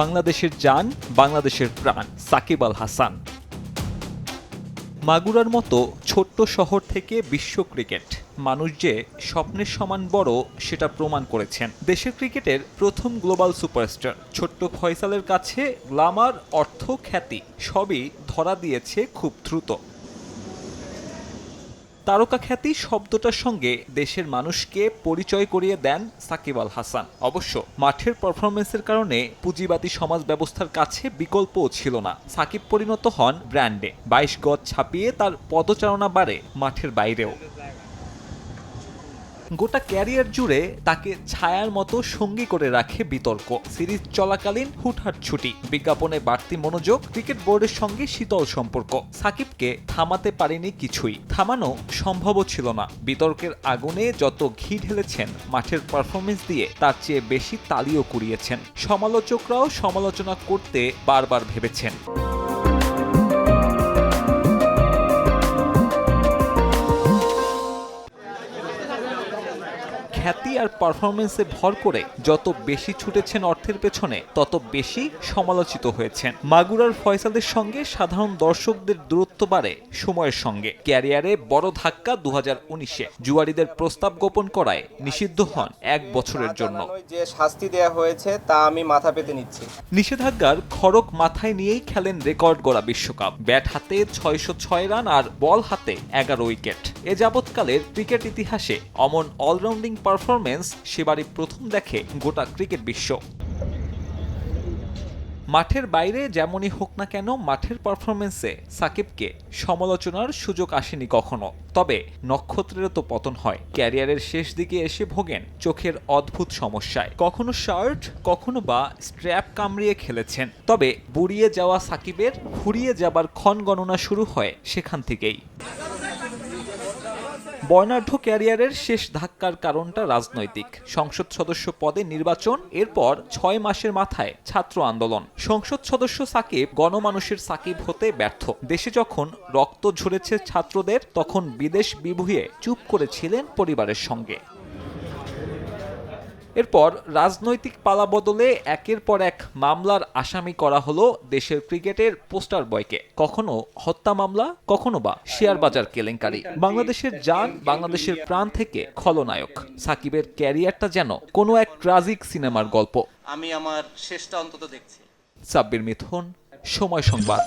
বাংলাদেশের জান, বাংলাদেশের প্রাণ, সাকিব আল হাসান। মাগুরার মতো ছোট্ট শহর থেকে বিশ্ব ক্রিকেট, মানুষ যে স্বপ্নের সমান বড় সেটা প্রমাণ করেছেন। দেশের ক্রিকেটের প্রথম গ্লোবাল সুপারস্টার, ছোট্ট ফয়সালের কাছে গ্লামার অর্থ খ্যাতি, সবই ধরা দিয়েছে খুব দ্রুত। তারকা খ্যাতি শব্দটার সঙ্গে দেশের মানুষকে পরিচয় করিয়ে দেন সাকিব আল হাসান। অবশ্য মাঠের পারফরমেন্সের কারণে পুঁজিবাদী সমাজ ব্যবস্থার কাছে বিকল্পও ছিল না। সাকিব পরিণত হন ব্র্যান্ডে। বাইশ গজ ছাপিয়ে তার পদচারণা বাড়ে মাঠের বাইরেও। গোটা ক্যারিয়ার জুড়ে তাকে ছায়ার মতো সঙ্গী করে রাখে বিতর্ক। সিরিজ চলাকালীন হুটহাট ছুটি, বিজ্ঞাপনে বাড়তি মনোযোগ, ক্রিকেট বোর্ডের সঙ্গে শীতল সম্পর্ক। সাকিবকে থামাতে পারেনি কিছুই, থামানো সম্ভবও ছিল না। বিতর্কের আগুনে যত ঘি ঢেলেছেন, মাঠের পারফরমেন্স দিয়ে তার চেয়ে বেশি তালিও কুড়িয়েছেন। সমালোচকরাও সমালোচনা করতে বারবার ভেবেছেন। খ্যাতি আর পারফরমেন্সে ভর করে যত বেশি ছুটেছেন অর্থের পেছনে তত বেশি সমালোচিত হয়েছেন। মাগুরার ফয়সালের সঙ্গে সাধারণ দর্শকদের দূরত্ব বাড়ে সময়ের সঙ্গে। ক্যারিয়ারে বড় ধাক্কা দু হাজার উনিশে। জুয়ারিদের প্রস্তাব গোপন করায় নিষিদ্ধ হন এক বছরের জন্য। যে শাস্তি দেয়া হয়েছে তা আমি মাথা পেতে নিচ্ছি। নিষেধাজ্ঞার খড়ক মাথায় নিয়েই খেলেন রেকর্ড গড়া বিশ্বকাপ। ব্যাট হাতে ছয়শো ছয় রান আর বল হাতে এগারো উইকেট। এ যাবৎকালের ক্রিকেট ইতিহাসে অমন অলরাউন্ডিং পারফরমেন্স সেবারই প্রথম দেখে গোটা ক্রিকেট বিশ্ব। মাঠের বাইরে যেমনই হোক না কেন মাঠের পারফরমেন্সে সাকিবকে সমালোচনার সুযোগ আসেনি কখনো। তবে নক্ষত্রেরও তো পতন হয়। ক্যারিয়ারের শেষ দিকে এসে ভোগেন চোখের অদ্ভুত সমস্যায়। কখনো শার্ট, কখনো বা স্ট্র্যাপ কামড়িয়ে খেলেছেন। তবে বুড়িয়ে যাওয়া সাকিবের, ফুরিয়ে যাবার ক্ষণ গণনা শুরু হয় সেখান থেকেই। বর্ণাঢ্য ক্যারিয়ারের শেষ ধাক্কার কারণটা রাজনৈতিক। সংসদ সদস্য পদে নির্বাচন, এরপর ছয় মাসের মাথায় ছাত্র আন্দোলন। সংসদ সদস্য সাকিব গণমানুষের সাকিব হতে ব্যর্থ। দেশে যখন রক্ত ঝরেছে ছাত্রদের, তখন বিদেশ বিভুয়ে চুপ করেছিলেন পরিবারের সঙ্গে। এরপর রাজনৈতিক পালা বদলে একের পর এক মামলার আসামি করা হলো দেশের ক্রিকেটের পোস্টার বয়কে। কখনো হত্যা মামলা কখনো বা শেয়ার বাজার কেলেঙ্কারি। বাংলাদেশের যান বাংলাদেশের প্রাণ থেকে খলনায়ক। সাকিবের ক্যারিয়ারটা যেন কোনো এক ট্রাজিক সিনেমার গল্প। আমি আমার শেষটা অন্তত দেখছি। সাব্বির মিথুন সময় সংবাদ।